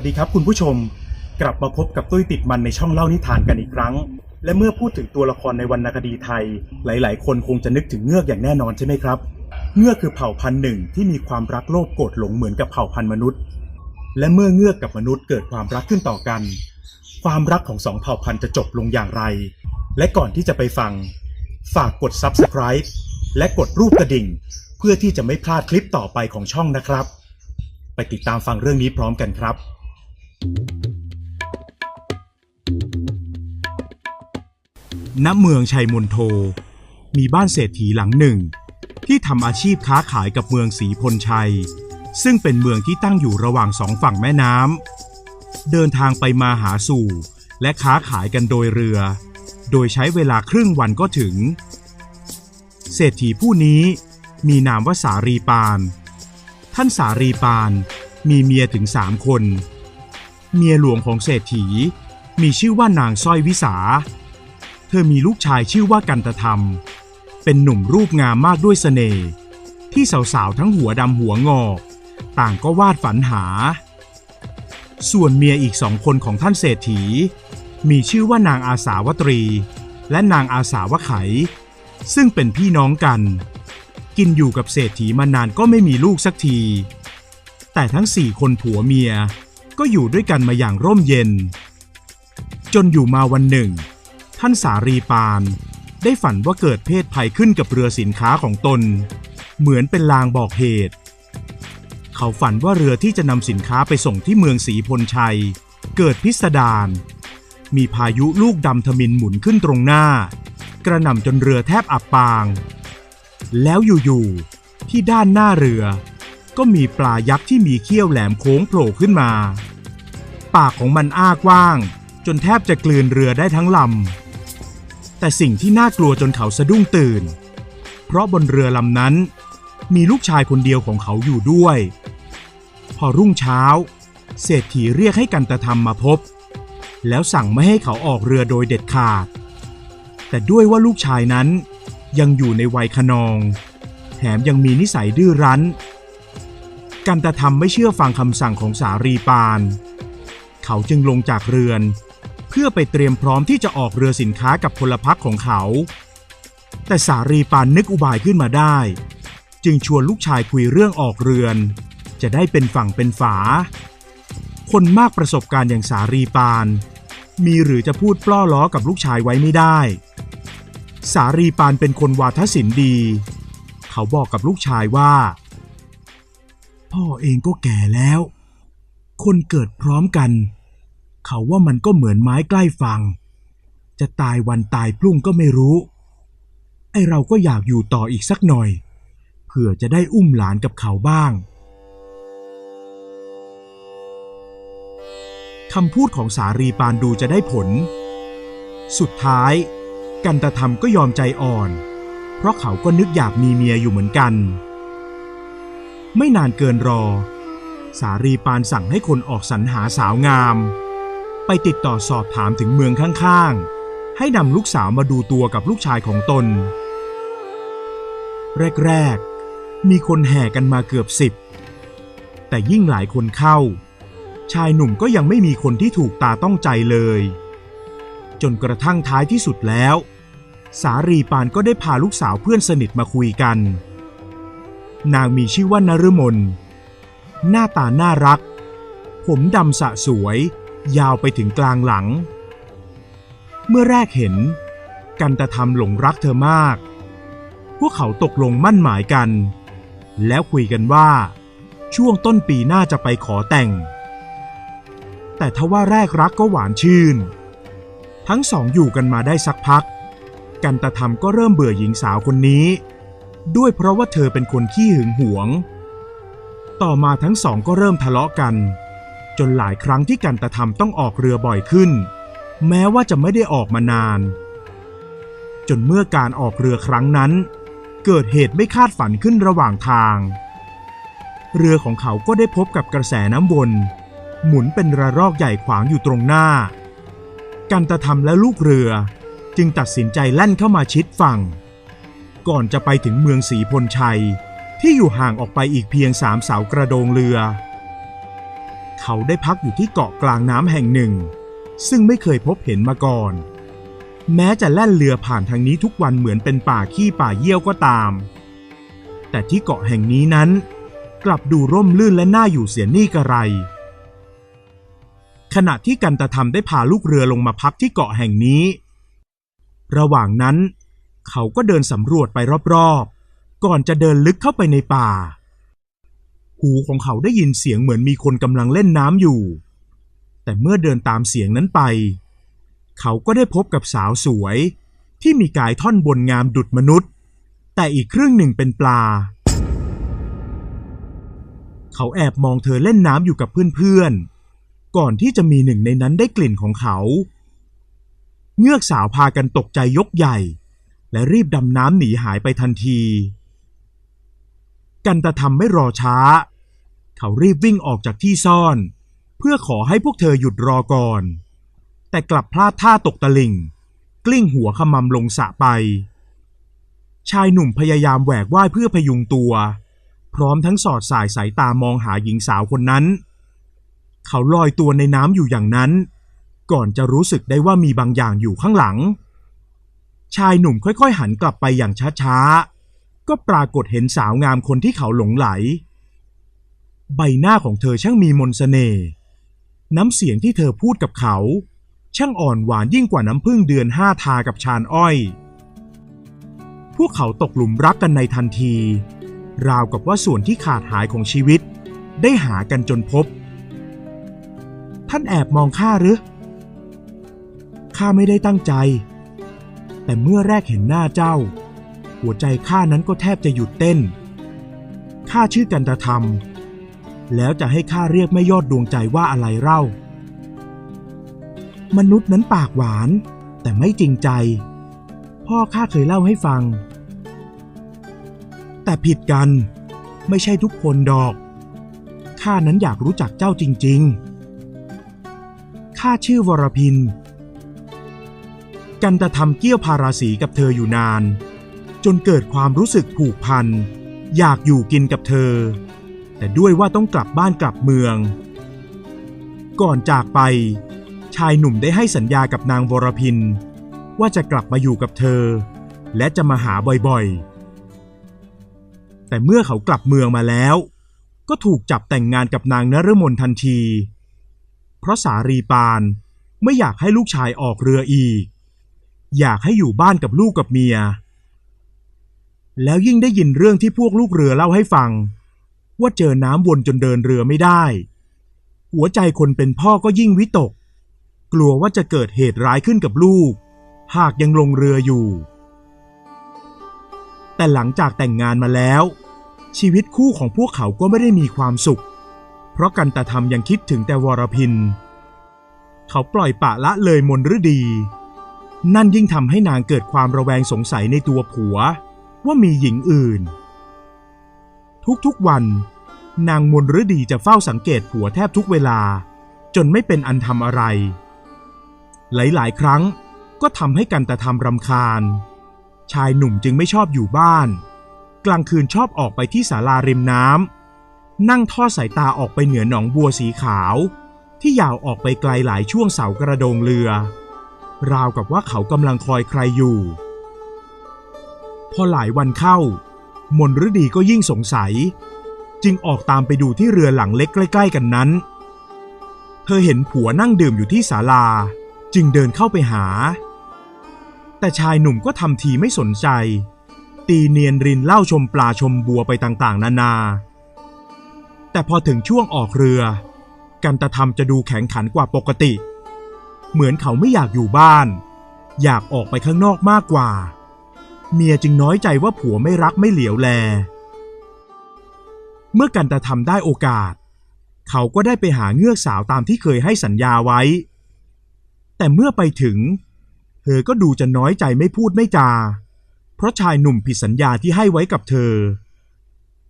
วัสดีครับคุณผู้ชม กลับมาพบกับตุ้ยติดมันในช่องเล่านิทานกันอีกครั้ง และเมื่อพูดถึงตัวละครในวรรณคดีไทย หลาย ๆ คนคงจะนึกถึงเงือกอย่างแน่นอนใช่ไหมครับ เงือกคือเผ่าพันธุ์หนึ่งที่มีความรักโลภโกรธหลงเหมือนกับเผ่าพันธุ์มนุษย์ และเมื่อเงือกกับมนุษย์เกิดความรักขึ้นต่อกัน ความรักของสองเผ่าพันธุ์จะจบลงอย่างไร และก่อนที่จะไปฟัง ฝากกด subscribe และกดรูปกระดิ่ง เพื่อที่จะไม่พลาดคลิปต่อไปของช่องนะครับ ไปติดตามฟังเรื่องนี้พร้อมกันครับ ณเมืองชัยมนโทมีบ้านเศรษฐีหลังหนึ่ง ที่ทำอาชีพค้าขายกับเมืองศรีพลชัย ซึ่งเป็นเมืองที่ตั้งอยู่ระหว่างสองฝั่งแม่น้ำเดินทางไปมาหาสู่ และค้าขายกันโดยเรือ โดยใช้เวลาครึ่งวันก็ถึง เศรษฐีผู้นี้มีนามว่าสารีปาน ท่านสารีปานมีเมียถึงสามคน เมียหลวงของเศรษฐี มีชื่อว่านางสร้อยวิสา เธอมีลูกชายชื่อว่ากันตธรรม เป็นหนุ่มรูปงามมากด้วยเสน่ห์ที่สาวๆทั้งหัวดำหัวงอก ต่างก็วาดฝันหา ส่วนเมียอีกสองคนของท่านเศรษฐี มีชื่อว่านางอาสาวตรี และนางอาสาวไข ซึ่งเป็นพี่น้องกัน กินอยู่กับเศรษฐีมานานก็ไม่มีลูกสักที แต่ทั้งสี่คนผัวเมีย ก็อยู่ด้วยกันมาอย่างร่มเย็น จนอยู่มาวันหนึ่ง ท่านสารีปาน ได้ฝันว่าเกิดเพศภัยขึ้นกับเรือสินค้าของตน เหมือนเป็นลางบอกเหตุ เขาฝันว่าเรือที่จะนำสินค้าไปส่งที่เมืองศรีพลชัย เกิดพิสดารมีพายุลูกดำทมินหมุนขึ้นตรงหน้า กระหน่ำจนเรือแทบอับปาง แล้วอยู่ๆที่ด้านหน้าเรือ ก็มีปลายักษ์ที่มีเขี้ยวแหลมโค้งโผล่ขึ้นมา ปากของมันอ้ากว้าง จนแทบจะกลืนเรือได้ทั้งลำ แต่สิ่งที่น่ากลัวจนเขาสะดุ้งตื่น เพราะบนเรือลำนั้น มีลูกชายคนเดียวของเขาอยู่ด้วย พอรุ่งเช้า เศรษฐีเรียกให้กันตธรรมมาพบ แล้วสั่งไม่ให้เขาออกเรือโดยเด็ดขาด แต่ด้วยว่าลูกชายนั้นยังอยู่ในวัยขนอง แถมยังมีนิสัยดื้อรั้น กันตธรรมไม่เชื่อฟังคำสั่งของสารีปาน เขาจึงลงจากเรือน เพื่อไปเตรียมพร้อมที่จะออกเรือสินค้ากับพลพรรคของเขา แต่สารีปานนึกอุบายขึ้นมาได้ จึงชวนลูกชายคุยเรื่องออกเรือน จะได้เป็นฝั่งเป็นฝา คนมากประสบการณ์อย่างสารีปาน มีหรือจะพูดปล้อล้อกับลูกชายไว้ไม่ได้ สารีปานเป็นคนวาทศิลป์ดี เขาบอกกับลูกชายว่า พ่อเองก็แก่แล้วคนเกิดพร้อมกัน เขาว่ามันก็เหมือนไม้ใกล้ฟัง จะตายวันตายพรุ่งก็ไม่รู้ ไอเราก็อยากอยู่ต่ออีกสักหน่อย เผื่อจะได้อุ้มหลานกับเขาบ้างคำพูดของสารีปานดูจะได้ผล สุดท้าย กันตธรรมก็ยอมใจอ่อน เพราะเขาก็นึกอยากมีเมียอยู่เหมือนกัน ไม่นานเกินรอ สารีปานสั่งให้คนออกสรรหาสาวงาม ไปติดต่อสอบถามถึงเมืองข้างๆ ให้นำลูกสาวมาดูตัวกับลูกชายของตน แรกๆ มีคนแห่กันมาเกือบสิบ แต่ยิ่งหลายคนเข้า ชายหนุ่มก็ยังไม่มีคนที่ถูกตาต้องใจเลย จนกระทั่งท้ายที่สุดแล้ว สารีปานก็ได้พาลูกสาวเพื่อนสนิทมาคุยกัน นางมีชื่อว่านฤมลหน้าตาน่ารัก ผมดำสะสวย ยาวไปถึงกลางหลัง เมื่อแรกเห็น กันตะทำหลงรักเธอมาก พวกเขาตกลงมั่นหมายกัน แล้วคุยกันว่า ช่วงต้นปีหน้าจะไปขอแต่ง แต่ทว่าแรกรักก็หวานชื่น ทั้งสองอยู่กันมาได้สักพัก กันตะทำก็เริ่มเบื่อหญิงสาวคนนี้ ด้วยเพราะว่าเธอเป็นคนขี้หึงหวง ต่อมาทั้งสองก็เริ่มทะเลาะกัน จนหลายครั้งที่กันตะทำต้องออกเรือบ่อยขึ้น แม้ว่าจะไม่ได้ออกมานาน จนเมื่อการออกเรือครั้งนั้น เกิดเหตุไม่คาดฝันขึ้นระหว่างทาง เรือของเขาก็ได้พบกับกระแสน้ำวน หมุนเป็นระรอกใหญ่ขวางอยู่ตรงหน้า กันตะทำและลูกเรือจึงตัดสินใจแล่นเข้ามาชิดฝั่ง ก่อนจะไปถึงเมืองศรีพลชัยที่อยู่ห่างออกไปอีกเพียงสามเสากระโดงเรือ เขาได้พักอยู่ที่เกาะกลางน้ำแห่งหนึ่ง ซึ่งไม่เคยพบเห็นมาก่อน แม้จะแล่นเรือผ่านทางนี้ทุกวันเหมือนเป็นป่าขี้ป่าเยี่ยวก็ตาม แต่ที่เกาะแห่งนี้นั้น กลับดูร่มรื่นและน่าอยู่เสียนี่กระไร ขณะที่กันตะทำได้พาลูกเรือลงมาพักที่เกาะแห่งนี้ ระหว่างนั้น เขาก็เดินสำรวจไปรอบๆ ก่อนจะเดินลึกเข้าไปในป่า หูของเขาได้ยินเสียงเหมือนมีคนกำลังเล่นน้ำอยู่ แต่เมื่อเดินตามเสียงนั้นไป เขาก็ได้พบกับสาวสวย ที่มีกายท่อนบนงามดุดมนุษย์ แต่อีกครึ่งหนึ่งเป็นปลา เขาแอบมองเธอเล่นน้ำอยู่กับเพื่อนๆ ก่อนที่จะมีหนึ่งในนั้นได้กลิ่นของเขา เงือกสาวพากันตกใจยกใหญ่ และรีบดำน้ำหนีหายไปทันทีกันตะทำไม่รอช้า เขารีบวิ่งออกจากที่ซ่อน เพื่อขอให้พวกเธอหยุดรอก่อน แต่กลับพลาดท่าตกตะลิ่ง กลิ้งหัวขมำลงสะไป ชายหนุ่มพยายามแหวกว่ายเพื่อพยุงตัว พร้อมทั้งสอดสายสายตามองหาหญิงสาวคนนั้น เขาลอยตัวในน้ำอยู่อย่างนั้น ก่อนจะรู้สึกได้ว่ามีบางอย่างอยู่ข้างหลัง ชายหนุ่มค่อยๆ หันกลับไปอย่างช้าๆก็ปรากฏเห็นสาวงามคนที่เขาหลงไหล ใบหน้าของเธอช่างมีมนสเสน่ห์น้ำเสียงที่เธอพูดกับเขา ช่างอ่อนหวานยิ่งกว่าน้ำพึ่งเดือนห้าทากับชานอ้อย พวกเขาตกหลุมรักกันในทันที ราวกับว่าส่วนที่ขาดหายของชีวิต ได้หากันจนพบ ท่านแอบมองข้าหรือข้าไม่ได้ตั้งใจ แต่เมื่อแรกเห็นหน้าเจ้า หัวใจข้านั้นก็แทบจะหยุดเต้นข้าชื่อกันตธรรม แล้วจะให้ข้าเรียกไม่ยอดดวงใจว่าอะไรเล่า มนุษย์นั้นปากหวาน แต่ไม่จริงใจ พ่อข้าเคยเล่าให้ฟัง แต่ผิดกัน ไม่ใช่ทุกคนดอก ข้านั้นอยากรู้จักเจ้าจริง ๆ ข้าชื่อวรพิน กันตะทำเกี้ยวพาราสีกับเธออยู่นาน จนเกิดความรู้สึกผูกพัน อยากอยู่กินกับเธอ แต่ด้วยว่าต้องกลับบ้านกลับเมือง ก่อนจากไป ชายหนุ่มได้ให้สัญญากับนางวรพิน ว่าจะกลับมาอยู่กับเธอ และจะมาหาบ่อยๆ แต่เมื่อเขากลับเมืองมาแล้ว ก็ถูกจับแต่งงานกับนางนฤมลทันที เพราะสารีปานไม่อยากให้ลูกชายออกเรืออีก อยากให้อยู่บ้านกับลูกกับเมีย แล้วยิ่งได้ยินเรื่องที่พวกลูกเรือเล่าให้ฟัง ว่าเจอน้ำวนจนเดินเรือไม่ได้ หัวใจคนเป็นพ่อก็ยิ่งวิตก กลัวว่าจะเกิดเหตุร้ายขึ้นกับลูก หากยังลงเรืออยู่ แต่หลังจากแต่งงานมาแล้ว ชีวิตคู่ของพวกเขาก็ไม่ได้มีความสุข เพราะกันตะทำยังคิดถึงแต่วรพิน เขาปล่อยปะละเลยมนฤดี นั่นยิ่งทำให้นางเกิดความระแวงสงสัยในตัวผัว ว่ามีหญิงอื่น ทุกๆวัน นางมนฤดีจะเฝ้าสังเกตผัวแทบทุกเวลา จนไม่เป็นอันทำอะไร หลายๆ ครั้งก็ทำให้กันตะทำรำคาญ ชายหนุ่มจึงไม่ชอบอยู่บ้าน กลางคืนชอบออกไปที่ศาลาริมน้ำนั่งทอดสายตาออกไปเหนือหนองบัวสีขาว ที่ยาวออกไปไกลหลายช่วงเสากระโดงเรือ ราวกับว่าเขากำลังคอยใครอยู่ พอหลายวันเข้า มนฤดีก็ยิ่งสงสัย จึงออกตามไปดูที่เรือหลังเล็กใกล้ ๆ กันนั้น เธอเห็นผัวนั่งดื่มอยู่ที่ศาลา จึงเดินเข้าไปหา แต่ชายหนุ่มก็ทำทีไม่สนใจ ตีเนียนรินเล่าชมปลาชมบัวไปต่างๆ นานา แต่พอถึงช่วงออกเรือ กันตะทำจะดูแข็งขันกว่าปกติ เหมือนเขาไม่อยากอยู่บ้าน อยากออกไปข้างนอกมากกว่า เมียจึงน้อยใจว่าผัวไม่รักไม่เหลียวแล เมื่อกันตะทำได้โอกาส เขาก็ได้ไปหาเงือกสาวตามที่เคยให้สัญญาไว้ แต่เมื่อไปถึง เธอก็ดูจะน้อยใจไม่พูดไม่จา เพราะชายหนุ่มผิดสัญญาที่ให้ไว้กับเธอ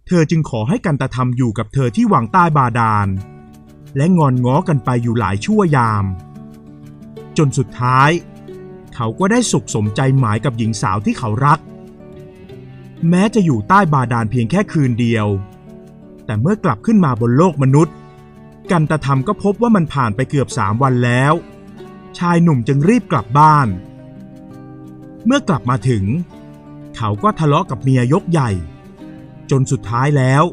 เธอจึงขอให้กันตะทำอยู่กับเธอที่วังใต้บาดาล และงอนง้อกันไปอยู่หลายชั่วยาม จนสุดท้าย เขาก็ได้สุขสมใจหมายกับหญิงสาวที่เขารัก แม้จะอยู่ใต้บาดาลเพียงแค่คืนเดียว แต่เมื่อกลับขึ้นมาบนโลกมนุษย์ กันตะทำก็พบว่ามันผ่านไปเกือบสามวันแล้ว ชายหนุ่มจึงรีบกลับบ้าน เมื่อกลับมาถึง เขาก็ทะเลาะกับเมียยกใหญ่ จนสุดท้ายแล้ว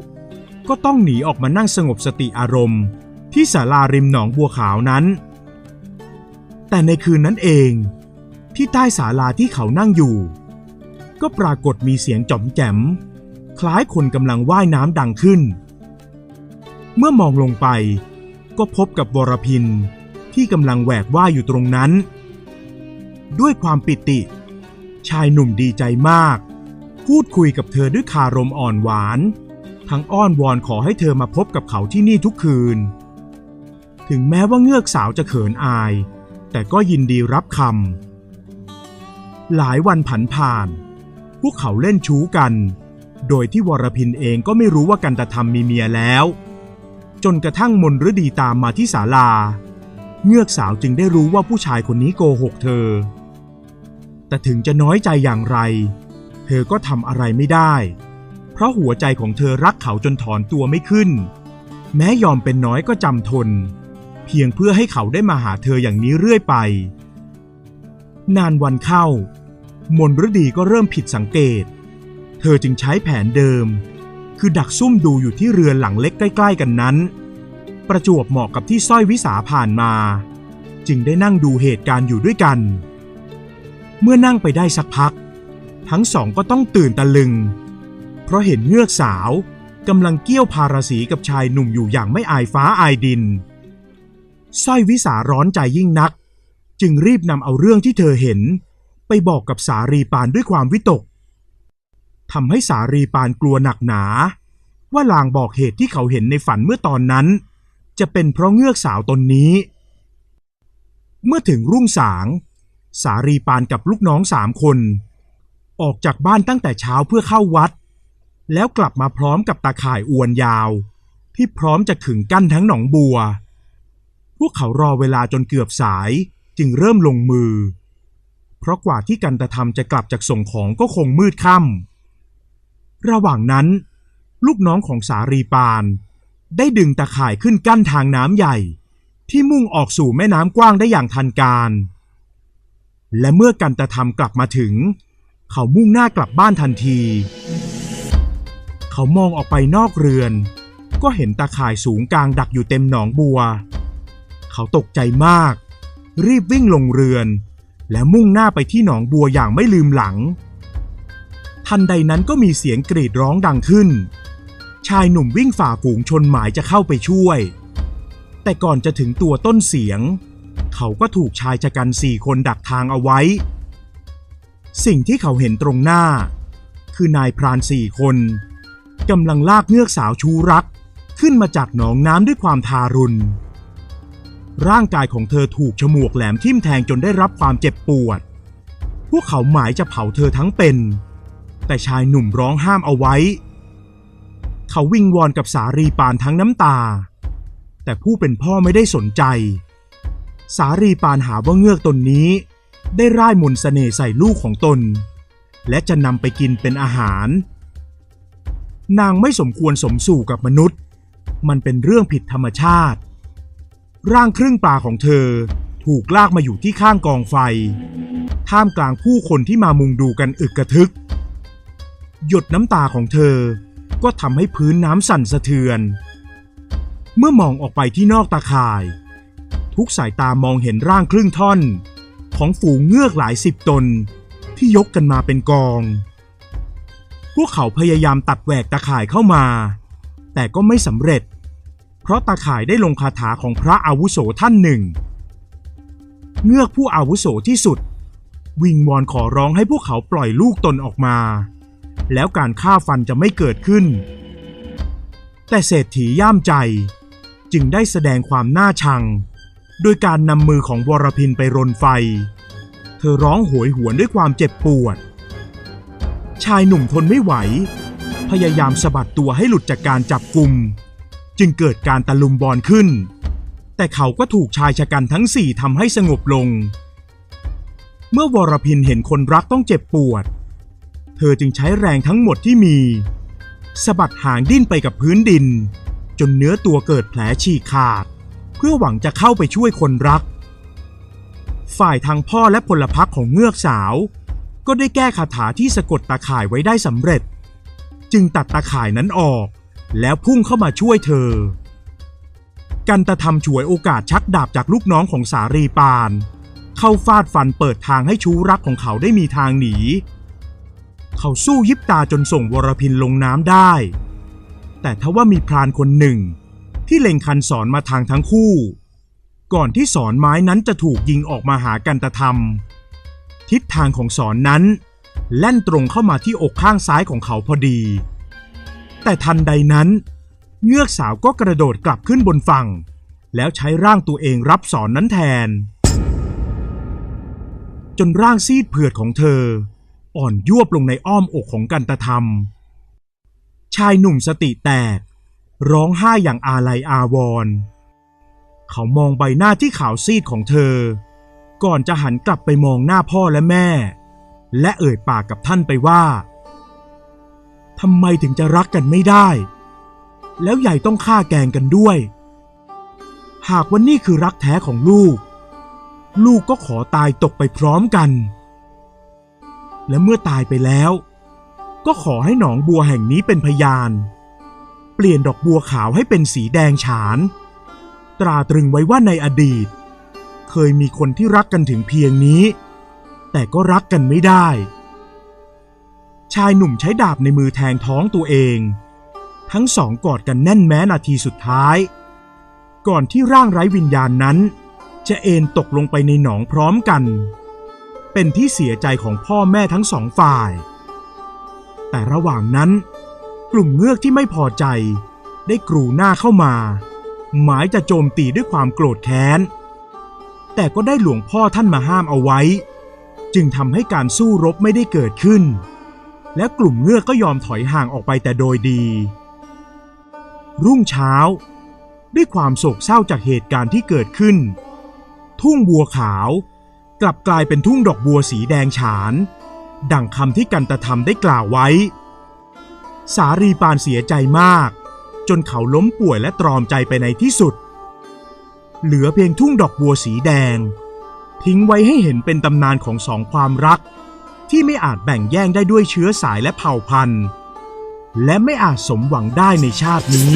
ก็ต้องหนีออกมานั่งสงบสติอารมณ์ ที่ศาลาริมหนองบัวขาวนั้น แต่ในคืนนั้นเอง ที่ใต้ศาลาที่เขานั่งอยู่ ก็ปรากฏมีเสียงจ๋อมแจมคล้ายคนกำลังว่ายน้ำดังขึ้น เมื่อมองลงไป ก็พบกับวรพินที่กำลังแหวกว่ายอยู่ตรงนั้น ด้วยความปิติ ชายหนุ่มดีใจมาก พูดคุยกับเธอด้วยคารมอ่อนหวาน ทั้งอ้อนวอนขอให้เธอมาพบกับเขาที่นี่ทุกคืน ถึงแม้ว่าเงือกสาวจะเขินอาย แต่ก็ยินดีรับคำ หลายวันผันผ่าน พวกเขาเล่นชู้กัน โดยที่วรพินเองก็ไม่รู้ว่ากันตธรรมมีเมียแล้ว จนกระทั่งมนฤดีตามมาที่ศาลา เงือกสาวจึงได้รู้ว่าผู้ชายคนนี้โกหกเธอ แต่ถึงจะน้อยใจอย่างไร เธอก็ทำอะไรไม่ได้ เพราะหัวใจของเธอรักเขาจนถอนตัวไม่ขึ้น แม้ยอมเป็นน้อยก็จำทน เพียงเพื่อให้เขาได้มาหาเธออย่างนี้เรื่อยไปนานวันเข้า มนฤดีก็เริ่มผิดสังเกต เธอจึงใช้แผนเดิม คือดักซุ่มดูอยู่ที่เรือนหลังเล็กใกล้ ๆ กันนั้น ประจวบเหมาะกับที่สร้อยวิสาผ่านมา จึงได้นั่งดูเหตุการณ์อยู่ด้วยกัน เมื่อนั่งไปได้สักพัก ทั้งสองก็ต้องตื่นตะลึง เพราะเห็นเงือกสาวกำลังเกี้ยวพาราสีกับชายหนุ่มอยู่อย่างไม่อายฟ้าอายดินสร้อยวิสาร้อนใจยิ่งนัก จึงรีบนำเอาเรื่องที่เธอเห็น ไปบอกกับสารีปานด้วยความวิตกทำให้สารีปานกลัวหนักหนา ว่าลางบอกเหตุที่เขาเห็นในฝันเมื่อตอนนั้น จะเป็นเพราะเงือกสาวตนนี้ เมื่อถึงรุ่งสาง สารีปานกับลูกน้องสามคน ออกจากบ้านตั้งแต่เช้าเพื่อเข้าวัด แล้วกลับมาพร้อมกับตาข่ายอวนยาว ที่พร้อมจะขึงกั้นทั้งหนองบัว พวกเขารอเวลาจนเกือบสายจึงเริ่มลงมือ เพราะกว่าที่กันตะทำจะกลับจากส่งของก็คงมืดค่ำระหว่างนั้น ลูกน้องของสารีปาน ได้ดึงตะข่ายขึ้นกั้นทางน้ำใหญ่ ที่มุ่งออกสู่แม่น้ำกว้างได้อย่างทันการ และเมื่อกันตะทำกลับมาถึง เขามุ่งหน้ากลับบ้านทันที เขามองออกไปนอกเรือน ก็เห็นตาข่ายสูงกลางดักอยู่เต็มหนองบัว เขาตกใจมาก รีบวิ่งลงเรือน และมุ่งหน้าไปที่หนองบัวอย่างไม่ลืมหลัง ทันใดนั้นก็มีเสียงกรีดร้องดังขึ้น ชายหนุ่มวิ่งฝ่าฝูงชนหมายจะเข้าไปช่วย แต่ก่อนจะถึงตัวต้นเสียง เขาก็ถูกชายชะกันสี่คนดักทางเอาไว้ สิ่งที่เขาเห็นตรงหน้า คือนายพรานสี่คนกำลังลากเงือกสาวชูรัก ขึ้นมาจากหนองน้ำด้วยความทารุณ ร่างกายของเธอถูกฉมวกแหลมทิ่มแทงจนได้รับความเจ็บปวด พวกเขาหมายจะเผาเธอทั้งเป็น แต่ชายหนุ่มร้องห้ามเอาไว้ เขาวิงวอนกับสารีปานทั้งน้ำตา แต่ผู้เป็นพ่อไม่ได้สนใจ สารีปานหาว่าเงือกตนนี้ ได้ร่ายมนต์เสน่ห์ใส่ลูกของตน และจะนำไปกินเป็นอาหาร นางไม่สมควรสมสู่กับมนุษย์ มันเป็นเรื่องผิดธรรมชาติ ร่างครึ่งปลาของเธอ ถูกลากมาอยู่ที่ข้างกองไฟ ท่ามกลางผู้คนที่มามุงดูกันอึกกระทึก หยดน้ำตาของเธอ ก็ทำให้พื้นน้ำสั่นสะเทือน เมื่อมองออกไปที่นอกตาข่าย ทุกสายตามองเห็นร่างครึ่งท่อน ของฝูงเงือกหลายสิบตนที่ยกกันมาเป็นกอง พวกเขาพยายามตัดแหวกตาข่ายเข้ามา แต่ก็ไม่สำเร็จ เพราะตาข่ายได้ลงคาถาของพระอาวุโสท่านหนึ่ง เงือกผู้อาวุโสที่สุด วิงวอนขอร้องให้พวกเขาปล่อยลูกตนออกมา แล้วการฆ่าฟันจะไม่เกิดขึ้น แต่เศรษฐีย่ามใจจึงได้แสดงความน่าชัง โดยการนำมือของวรพินไปรนไฟ เธอร้องโหยหวนด้วยความเจ็บปวด ชายหนุ่มทนไม่ไหว พยายามสะบัดตัวให้หลุดจากการจับกลุ่ม จึงเกิดการตะลุมบอลขึ้น แต่เขาก็ถูกชายชะกันทั้งสี่ทำให้สงบลง เมื่อวรพินเห็นคนรักต้องเจ็บปวด เธอจึงใช้แรงทั้งหมดที่มีสะบัดหางดิ้นไปกับพื้นดิน จนเนื้อตัวเกิดแผลฉีกขาด เพื่อหวังจะเข้าไปช่วยคนรัก ฝ่ายทางพ่อและพลพรรคของเงือกสาว ก็ได้แก้คาถาที่สะกดตาข่ายไว้ได้สำเร็จ จึงตัดตาข่ายนั้นออก แล้วพุ่งเข้ามาช่วยเธอ กันตะทำฉวยโอกาสชักดาบจากลูกน้องของสารีปาน เข้าฟาดฟันเปิดทางให้ชู้รักของเขาได้มีทางหนี เขาสู้ยิบตาจนส่งวรพินลงน้ำได้ แต่ทว่ามีพรานคนหนึ่ง ที่เล็งคันสอนมาทางทั้งคู่ ก่อนที่สอนไม้นั้นจะถูกยิงออกมาหากันตะทำทิศทางของสอนนั้น แล่นตรงเข้ามาที่อกข้างซ้ายของเขาพอดี แต่ทันใดนั้น เงือกสาวก็กระโดดกลับขึ้นบนฝั่ง แล้วใช้ร่างตัวเองรับสอนนั้นแทน จนร่างซีดเผือดของเธอ อ่อนยวบลงในอ้อมอกของกันตะธรรม ชายหนุ่มสติแตก ร้องไห้อย่างอาลัยอาวรณ์เขามองใบหน้าที่ขาวซีดของเธอ ก่อนจะหันกลับไปมองหน้าพ่อและแม่ และเอ่ยปากกับท่านไปว่า ทำไมถึงจะรักกันไม่ได้ แล้วใหญ่ต้องฆ่าแกงกันด้วย หากว่านี่คือรักแท้ของลูก ลูกก็ขอตายตกไปพร้อมกัน และเมื่อตายไปแล้ว ก็ขอให้หนองบัวแห่งนี้เป็นพยาน เปลี่ยนดอกบัวขาวให้เป็นสีแดงฉาน ตราตรึงไว้ว่าในอดีต เคยมีคนที่รักกันถึงเพียงนี้ แต่ก็รักกันไม่ได้ ชายหนุ่มใช้ดาบในมือแทงท้องตัวเอง ทั้งสองกอดกันแน่นแม้นาทีสุดท้าย ก่อนที่ร่างไร้วิญญาณนั้น จะเอนตกลงไปในหนองพร้อมกัน เป็นที่เสียใจของพ่อแม่ทั้งสองฝ่าย แต่ระหว่างนั้น กลุ่มเงือกที่ไม่พอใจ ได้กรูหน้าเข้ามา หมายจะโจมตีด้วยความโกรธแค้น แต่ก็ได้หลวงพ่อท่านมาห้ามเอาไว้ จึงทำให้การสู้รบไม่ได้เกิดขึ้น และกลุ่มเงือกก็ยอมถอยห่างออกไปแต่โดยดี รุ่งเช้า ด้วยความโศกเศร้าจากเหตุการณ์ที่เกิดขึ้น ทุ่งบัวขาว กลับกลายเป็นทุ่งดอกบัวสีแดงฉาน ดังคำที่กันตธรรมได้กล่าวไว้ สารีปานเสียใจมาก จนเขาล้มป่วยและตรอมใจไปในที่สุด เหลือเพียงทุ่งดอกบัวสีแดง ทิ้งไว้ให้เห็นเป็นตำนานของสองความรัก ที่ไม่อาจแบ่งแยกได้ด้วยเชื้อสายและเผ่าพันธุ์ และไม่อาจสมหวังได้ในชาตินี้